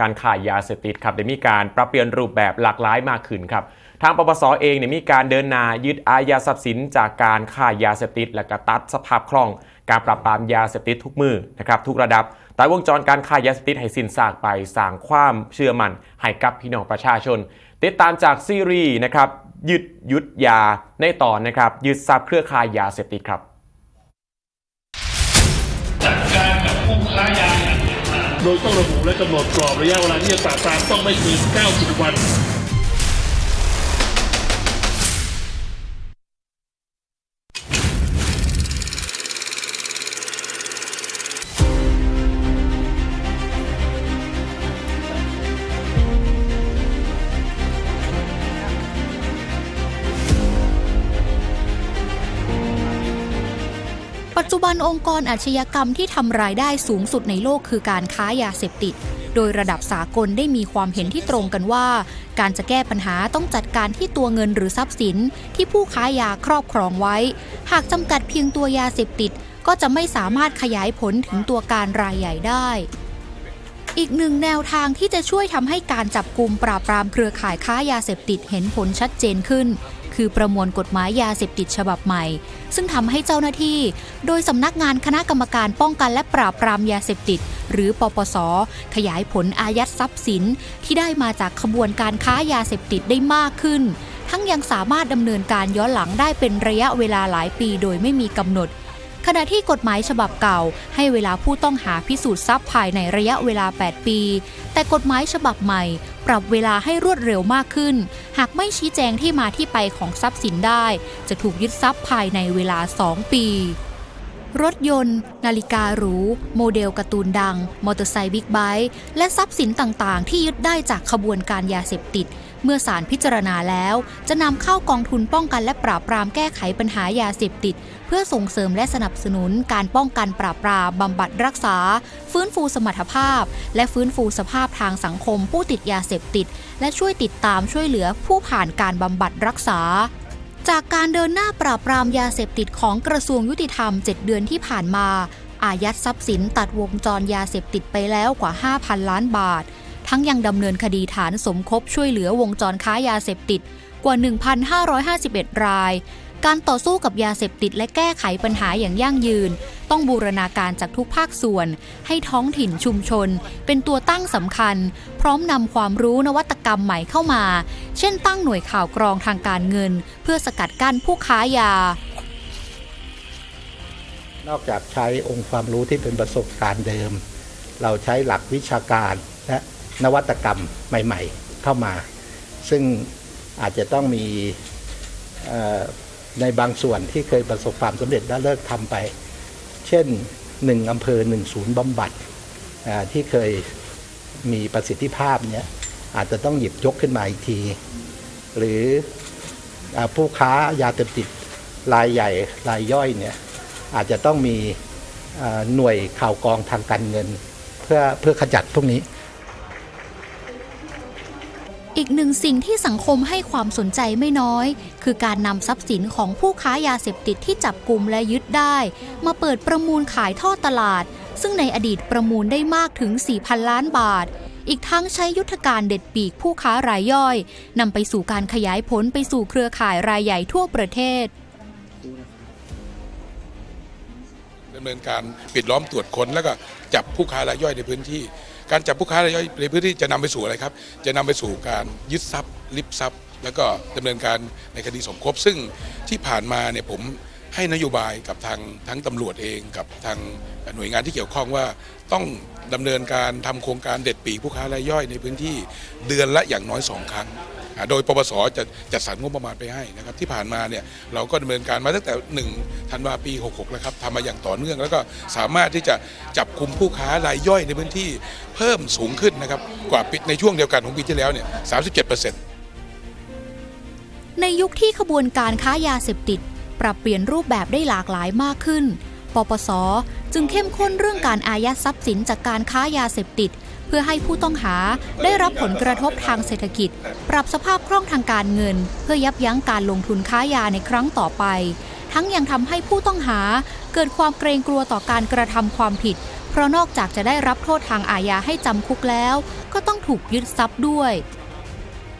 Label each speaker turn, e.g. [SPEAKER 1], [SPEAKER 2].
[SPEAKER 1] การขายยาเสพติดครับได้มีการปรับเปลี่ยนรูปแบบหลากหลายมากขึ้นครับทางปปสเองเนี่ยมีการเดินหน้ายึดอายัดทรัพย์สินจากการขายยาเสพติด และก็ตัดสภาพคล่อง การปราบปรามยาเสพติดทุกมือนะครับทุกระดับแต่วงจรการขายยาเสพติดให้สิ้นซากไปสร้างความเชื่อมั่นให้กับพี่น้องประชาชน ติดตามจากซีรีส์นะครับยึดยุดยาในตอนนะครับยึดทรัพย์เครือข่ายยาเสพติดครับ
[SPEAKER 2] โดยต้องระบุและกำหนดกรอบระยะเวลาที่จะปราบปรามต้องไม่เกิน 90 วัน
[SPEAKER 3] จุบันองค์กรอาชญากรรมที่ทำรายได้สูงสุดในโลกคือการค้ายาเสพติด โดยระดับสากลได้มีความเห็นที่ตรงกันว่า การจะแก้ปัญหาต้องจัดการที่ตัวเงินหรือทรัพย์สิน ที่ผู้ค้ายาครอบครองไว้ หากจำกัดเพียงตัวยาเสพติด ก็จะไม่สามารถขยายผลถึงตัวการรายใหญ่ได้อีกหนึ่งแนวทางที่จะช่วยทำให้การจับกลุ่มปราบปรามเครือข่ายค้ายาเสพติดเห็นผลชัดเจนขึ้น คือประมวลกฎหมายยาเสพติดฉบับใหม่ ซึ่งทำให้เจ้าหน้าที่ โดยสำนักงานคณะกรรมการป้องกันและปราบปรามยาเสพติด หรือปปส ขยายผลอายัดทรัพย์สิน ที่ได้มาจากขบวนการค้ายาเสพติดได้มากขึ้น ทั้งยังสามารถดำเนินการย้อนหลังได้เป็นระยะเวลาหลายปีโดยไม่มีกำหนดขณะที่กฎหมายฉบับเก่า ให้เวลาผู้ต้องหาพิสูจน์ทรัพย์ภายในระยะเวลา 8 ปี แต่กฎหมายฉบับใหม่ ปรับเวลาให้รวดเร็วมากขึ้น หากไม่ชี้แจงที่มาที่ไปของทรัพย์สินได้ จะถูกยึดทรัพย์ภายในเวลา 2 ปี รถยนต์ นาฬิกาหรู โมเดลการ์ตูนดัง มอเตอร์ไซค์บิ๊กไบค์และทรัพย์สินต่างๆ ที่ยึดได้จากขบวนการยาเสพติด เมื่อศาลพิจารณาแล้ว จะนำเข้ากองทุนป้องกันและปราบปรามแก้ไขปัญหายาเสพติด เพื่อส่งเสริมและสนับสนุนการป้องกันปราบปรามบำบัดรักษา ฟื้นฟูสมรรถภาพ และฟื้นฟูสภาพทางสังคม ผู้ติดยาเสพติด และช่วยติดตามช่วยเหลือผู้ผ่านการบำบัดรักษาจากการเดินหน้าปราบปรามยาเสพติดของกระทรวงยุติธรรม 7 เดือนที่ผ่านมา อายัดทรัพย์สินตัดวงจรยาเสพติดไปแล้วกว่า 5,000 ล้านบาท ทั้งยังดำเนินคดีฐานสมคบช่วยเหลือวงจรค้ายาเสพติดกว่า 1,551 ราย การต่อสู้กับยาเสพติดและแก้ไขปัญหาอย่างยั่งยืน ต้องบูรณาการจากทุกภาคส่วน ให้ท้องถิ่นชุมชน เป็นตัวตั้งสำคัญ พร้อมนำความรู้นวัตกรรมใหม่เข้ามา เช่นตั้งหน่วยข่าวกรองทางการเงิน เพื่อสกัดกั้นผู้ค้ายา
[SPEAKER 4] นอกจากใช้องค์ความรู้ที่เป็นประสบการณ์เดิม เราใช้หลักวิชาการและ นวัตกรรมใหม่ ๆ เข้ามา ซึ่งอาจจะต้องมีในบางส่วนที่เคยประสบความสำเร็จและเลิกทำไป เช่นหนึ่งอำเภอหนึ่งศูนย์บำบัดที่เคยมีประสิทธิภาพเนี้ยอาจจะต้องหยิบยกขึ้นมาอีกที หรืออผู้ค้ายาเสพติดรายใหญ่รายย่อยเนี่ยอาจจะต้องมีหน่วยข่าวกรองทางการเงิน เพื่อเพื่อขจัดพวกนี้
[SPEAKER 3] อีกหนึ่งสิ่งที่สังคมให้ความสนใจไม่น้อย คือการนำทรัพย์สินของผู้ค้ายาเสพติดที่จับกลุ่มและยึดได้ มาเปิดประมูลขายท่อตลาด ซึ่งในอดีตประมูลได้มากถึง 4,000 ล้านบาท อีกทั้งใช้ยุทธการเด็ดปีกผู้ค้ารายย่อยนำไปสู่การขยายผลไปสู่เครือข่ายรายใหญ่ทั่วประเทศ
[SPEAKER 5] ดำเนินการปิดล้อมตรวจค้นแล้วก็จับผู้ค้ารายย่อยในพื้นที่ การจับผู้ค้ารายย่อยในพื้นที่จะนำไปสู่อะไรครับ จะนำไปสู่การยึดทรัพย์ลิบทรัพย์ แล้วก็ดำเนินการในคดีสมคบ ซึ่งที่ผ่านมาเนี่ยผมให้นโยบายกับทางทั้งตำรวจเองกับทางหน่วยงานที่เกี่ยวข้องว่าต้องดำเนินการทำโครงการเด็ดปีกผู้ค้ารายย่อยในพื้นที่เดือนละอย่างน้อยสองครั้ง โดยปปสจะจัดสรรงบประมาณไปให้นะครับที่ผ่านมาเนี่ยเราก็ดำเนินการมาตั้งแต่ 1 ธันวาปี 66 แล้วครับทำมาอย่างต่อเนื่อง แล้วก็สามารถที่จะจับคุมผู้ค้ารายย่อยในพื้นที่เพิ่มสูงขึ้นนะครับกว่าปีในช่วงเดียวกันของปีที่แล้วเนี่ย 37%
[SPEAKER 3] ในยุคที่ขบวนการค้ายาเสพติด ปรับเปลี่ยนรูปแบบได้หลากหลายมากขึ้น ปปส จึงเข้มข้นเรื่องการอายัดทรัพย์สินจากการค้ายาเสพติด พื่อให้ผู้ต้องหาได้รับผลกระทบทางเศรษฐกิจ ปรับสภาพคล่องทางการเงิน เพื่อยับยั้งการลงทุนค้ายาในครั้งต่อไป ทั้งยังทำให้ผู้ต้องหาเกิดความเกรงกลัวต่อการกระทำความผิด เพเพราะนอกจากจะได้รับโทษทางอาญาให้จำคุกแล้ว ก็ต้องถูกยึดทรัพย์ด้วย